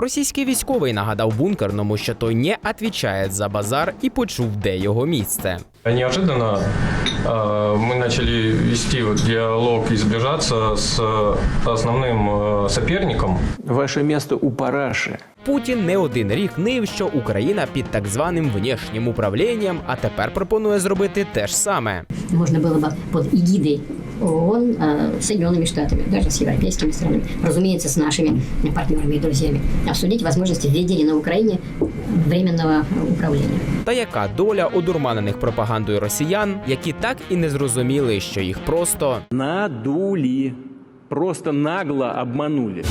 Російський військовий нагадав бункерному, що той не відповідає за базар і почув, де його місце. Неожиданно э, мы начали вести вот диалог и сближаться с э, основным э, соперником. Ваше место у параши. Путін не один рік нив, що Україна під так званим внішнім управлінням, а тепер пропонує зробити те ж саме. можно было бы под эгидой ООН э, с Соединенными Штатами, даже с европейскими странами, разумеется, с нашими партнерами и друзьями, обсудить возможности введения на Украине временного управления. Та яка доля одурманених пропагандою росіян, які так і не зрозуміли, що їх просто надулі, Просто нагло обманули.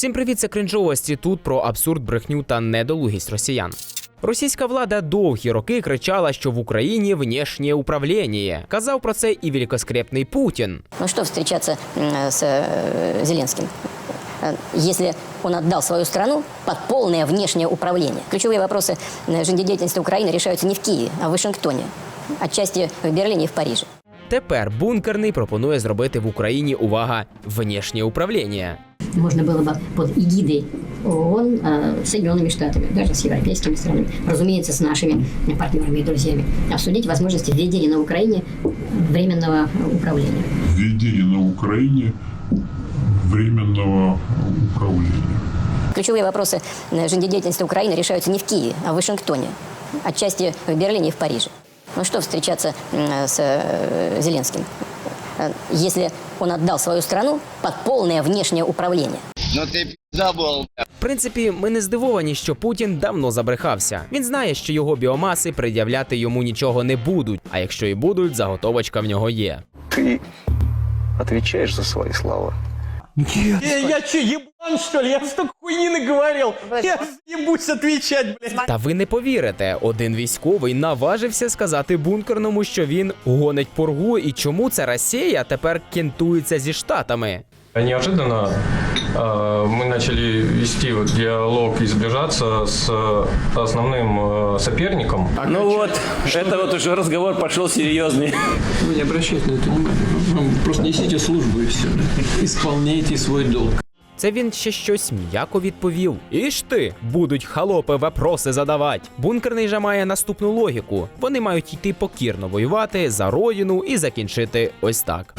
Всім привіт, це кринжовості тут про абсурд, брехню та недолугість росіян. Російська влада довгі роки кричала, що в Україні внішнє управління. Казав про це і великоскрепний Путін. Ну что встречаться м, с э, Зеленским, э, если он отдал свою страну под полное внешнее управление? Ключевые вопросы э, жизнедеятельности Украины решаются не в Киеве, а в Вашингтоне, отчасти в Берлине и в Париже. Тепер бункерний пропонує зробити в Україні увага внішнє управління. Можно было бы под эгидой ООН э, с Соединенными Штатами, даже с европейскими странами, разумеется, с нашими партнерами и друзьями, обсудить возможности введения на Украине временного управления. введение на Украине временного управления. Ключевые вопросы э, жизнедеятельности Украины решаются не в Киеве, а в Вашингтоне, отчасти в Берлине и в Париже. Ну что встречаться м, с э, Зеленским, э, если он отдал свою страну под полное внешнее управление? Ну ты пизда был. В принципі, ми не здивовані, що Путін давно забрехався. Він знає, що його біомаси пред'являти йому нічого не будуть. А якщо і будуть, заготовочка в нього є. Ты отвечаешь за свои слова. Я, я че, ебан, что ли? Я столько хуйни наговорил. Я ебусь отвечать, блядь. Та ви не повірите, один військовий наважився сказати бункерному, що він гонить пургу, і чому ця Росія тепер кентується зі штатами. Неожиданно э, мы начали вести вот диалог и сближаться с э, основным э, соперником. Ну вот, это вот уже разговор пошел серьезный. Вы не обращайте на это внимания. Ну, Просто несите службу и все. Исполняйте свой долг. Це він ще щось м'яко відповів. Іж ти, будуть халопи вопроси задавать. Бункерний же має наступну логіку. Вони мають йти покірно воювати за родину і закінчити ось так.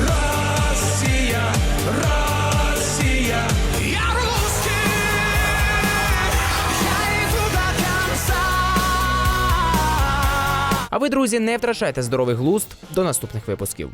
А ви, друзі, не втрачайте здоровий глузд до наступних випусків.